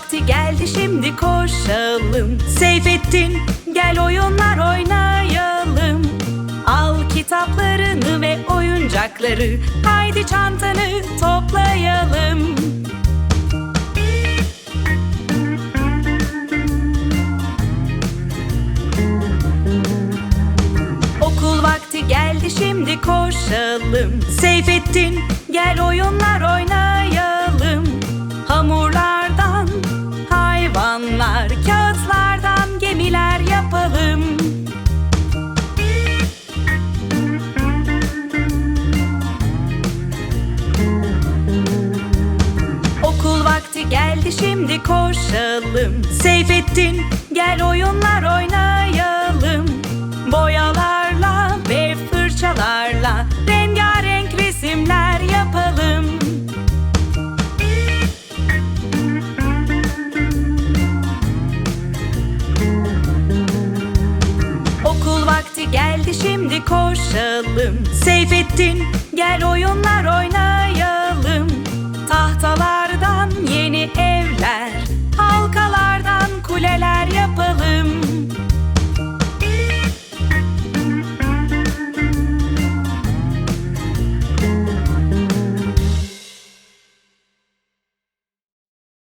vakti geldi şimdi koşalım. Seyfettin gel oyunlar oynayalım. Al kitaplarını ve oyuncakları Haydi çantanı toplayalım. Okul vakti geldi şimdi koşalım. Seyfettin gel oyunlar oynayalım geldi şimdi koşalım. Seyfettin gel oyunlar oynayalım. Boyalarla ve fırçalarla Rengarenk resimler yapalım. Okul vakti geldi şimdi koşalım. Seyfettin gel